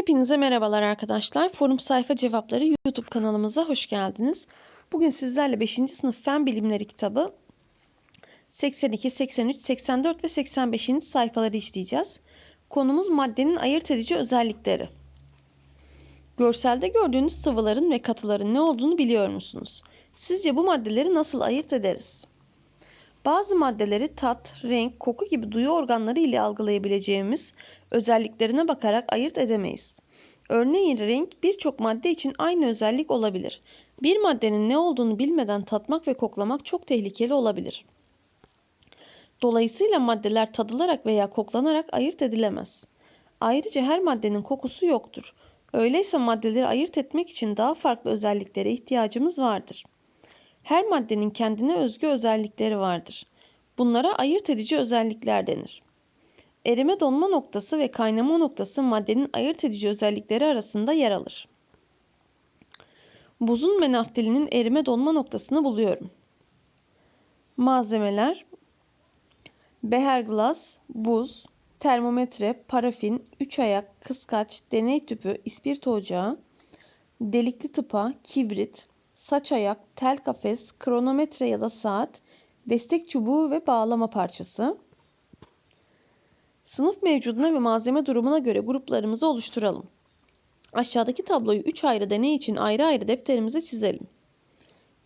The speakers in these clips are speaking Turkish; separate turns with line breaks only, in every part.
Hepinize merhabalar arkadaşlar. Forum Sayfa Cevapları YouTube kanalımıza hoş geldiniz. Bugün sizlerle 5. sınıf Fen Bilimleri kitabı 82, 83, 84 ve 85. sayfaları işleyeceğiz. Konumuz maddenin ayırt edici özellikleri. Görselde gördüğünüz sıvıların ve katıların ne olduğunu biliyor musunuz? Sizce bu maddeleri nasıl ayırt ederiz? Bazı maddeleri tat, renk, koku gibi duyu organları ile algılayabileceğimiz özelliklerine bakarak ayırt edemeyiz. Örneğin renk birçok madde için aynı özellik olabilir. Bir maddenin ne olduğunu bilmeden tatmak ve koklamak çok tehlikeli olabilir. Dolayısıyla maddeler tadılarak veya koklanarak ayırt edilemez. Ayrıca her maddenin kokusu yoktur. Öyleyse maddeleri ayırt etmek için daha farklı özelliklere ihtiyacımız vardır. Her maddenin kendine özgü özellikleri vardır. Bunlara ayırt edici özellikler denir. Erime donma noktası ve kaynama noktası maddenin ayırt edici özellikleri arasında yer alır. Buzun ve naftalinin erime donma noktasını buluyorum. Malzemeler Beher glas, buz, termometre, parafin, üç ayak, kıskaç, deney tüpü, ispirto ocağı, delikli tıpa, kibrit, saç ayak, tel kafes, kronometre ya da saat, destek çubuğu ve bağlama parçası. Sınıf mevcuduna ve malzeme durumuna göre gruplarımızı oluşturalım. Aşağıdaki tabloyu 3 ayrı deney için ayrı ayrı defterimize çizelim.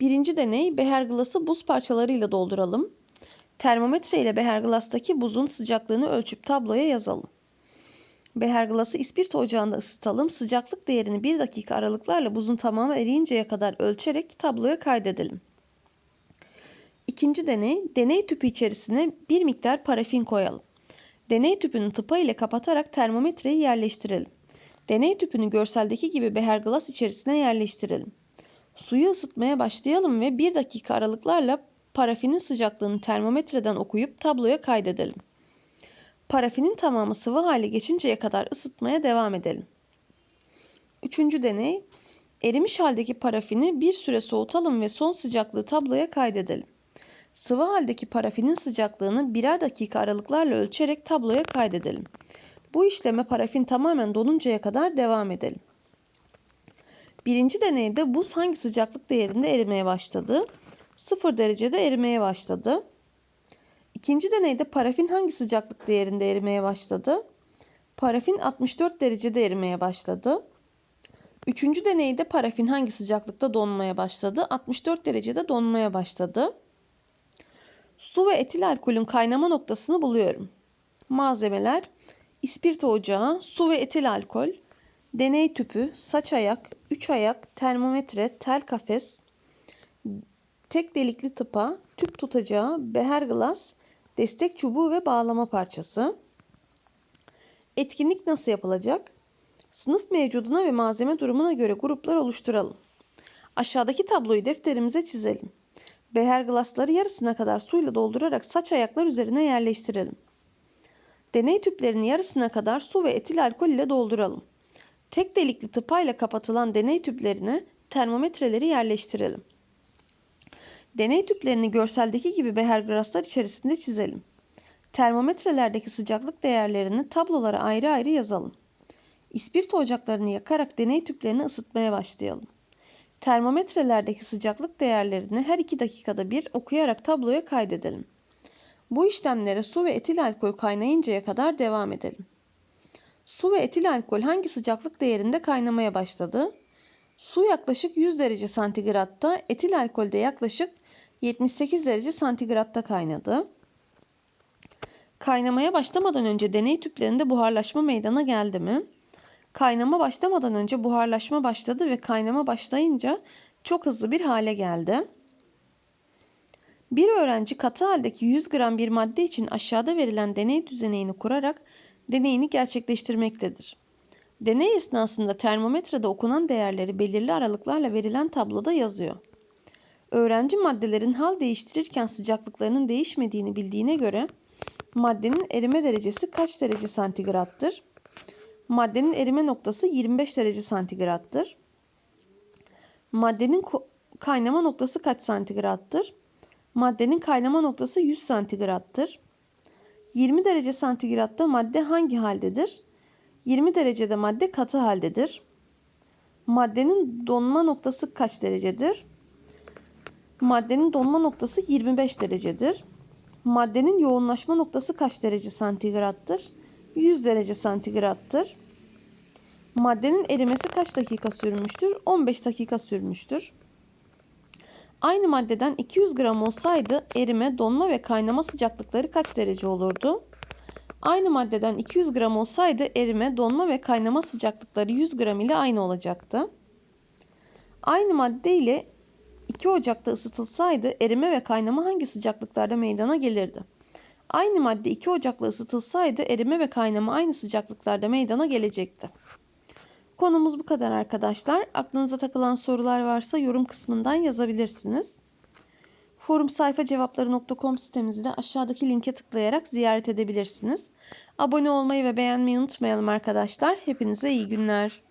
Birinci deney beher glası buz parçalarıyla dolduralım. Termometre ile beher glastaki buzun sıcaklığını ölçüp tabloya yazalım. Beher glası ispirto ocağında ısıtalım. Sıcaklık değerini 1 dakika aralıklarla buzun tamamı eriyinceye kadar ölçerek tabloya kaydedelim. İkinci deney, deney tüpü içerisine bir miktar parafin koyalım. Deney tüpünü tıpa ile kapatarak termometreyi yerleştirelim. Deney tüpünü görseldeki gibi beher glas içerisine yerleştirelim. Suyu ısıtmaya başlayalım ve 1 dakika aralıklarla parafinin sıcaklığını termometreden okuyup tabloya kaydedelim. Parafinin tamamı sıvı hale geçinceye kadar ısıtmaya devam edelim. Üçüncü deney, erimiş haldeki parafini bir süre soğutalım ve son sıcaklığı tabloya kaydedelim. Sıvı haldeki parafinin sıcaklığını birer dakika aralıklarla ölçerek tabloya kaydedelim. Bu işleme parafin tamamen donuncaya kadar devam edelim. Birinci deneyde buz hangi sıcaklık değerinde erimeye başladı? 0 derecede erimeye başladı. İkinci deneyde parafin hangi sıcaklık değerinde erimeye başladı? Parafin 64 derecede erimeye başladı. Üçüncü deneyde parafin hangi sıcaklıkta donmaya başladı? 64 derecede donmaya başladı. Su ve etil alkolün kaynama noktasını buluyorum. Malzemeler ispirto ocağı, su ve etil alkol, deney tüpü, saç ayak, üç ayak, termometre, tel kafes, tek delikli tıpa, tüp tutacağı, beher glas, destek çubuğu ve bağlama parçası. Etkinlik nasıl yapılacak? Sınıf mevcuduna ve malzeme durumuna göre gruplar oluşturalım. Aşağıdaki tabloyu defterimize çizelim. Beher glasları yarısına kadar suyla doldurarak saç ayaklar üzerine yerleştirelim. Deney tüplerini yarısına kadar su ve etil alkol ile dolduralım. Tek delikli tıpayla kapatılan deney tüplerine termometreleri yerleştirelim. Deney tüplerini görseldeki gibi beher glaslar içerisinde çizelim. Termometrelerdeki sıcaklık değerlerini tablolara ayrı ayrı yazalım. İspirto ocaklarını yakarak deney tüplerini ısıtmaya başlayalım. Termometrelerdeki sıcaklık değerlerini her 2 dakikada bir okuyarak tabloya kaydedelim. Bu işlemlere su ve etil alkol kaynayıncaya kadar devam edelim. Su ve etil alkol hangi sıcaklık değerinde kaynamaya başladı? Su yaklaşık 100 derece santigratta, etil alkol de yaklaşık 78 derece santigratta kaynadı. Kaynamaya başlamadan önce deney tüplerinde buharlaşma meydana geldi mi? Kaynama başlamadan önce buharlaşma başladı ve kaynama başlayınca çok hızlı bir hale geldi. Bir öğrenci katı haldeki 100 gram bir madde için aşağıda verilen deney düzenini kurarak deneyini gerçekleştirmektedir. Deney esnasında termometrede okunan değerleri belirli aralıklarla verilen tabloda yazıyor. Öğrenci maddelerin hal değiştirirken sıcaklıklarının değişmediğini bildiğine göre maddenin erime derecesi kaç derece santigrattır? Maddenin erime noktası 25 derece santigrattır. Maddenin kaynama noktası kaç santigrattır? Maddenin kaynama noktası 100 santigrattır. 20 derece santigratta madde hangi haldedir? 20 derecede madde katı haldedir. Maddenin donma noktası kaç derecedir? Maddenin donma noktası 25 derecedir. Maddenin yoğunlaşma noktası kaç derece santigrattır? 100 derece santigrattır. Maddenin erimesi kaç dakika sürmüştür? 15 dakika sürmüştür. Aynı maddeden 200 gram olsaydı erime, donma ve kaynama sıcaklıkları kaç derece olurdu? Aynı maddeden 200 gram olsaydı erime, donma ve kaynama sıcaklıkları 100 gram ile aynı olacaktı. Aynı madde ile 2 ocakta ısıtılsaydı erime ve kaynama hangi sıcaklıklarda meydana gelirdi? Aynı madde 2 ocakla ısıtılsaydı erime ve kaynama aynı sıcaklıklarda meydana gelecekti. Konumuz bu kadar arkadaşlar. Aklınıza takılan sorular varsa yorum kısmından yazabilirsiniz. Forum sayfa cevapları.com sitemizi de aşağıdaki linke tıklayarak ziyaret edebilirsiniz. Abone olmayı ve beğenmeyi unutmayalım arkadaşlar. Hepinize iyi günler.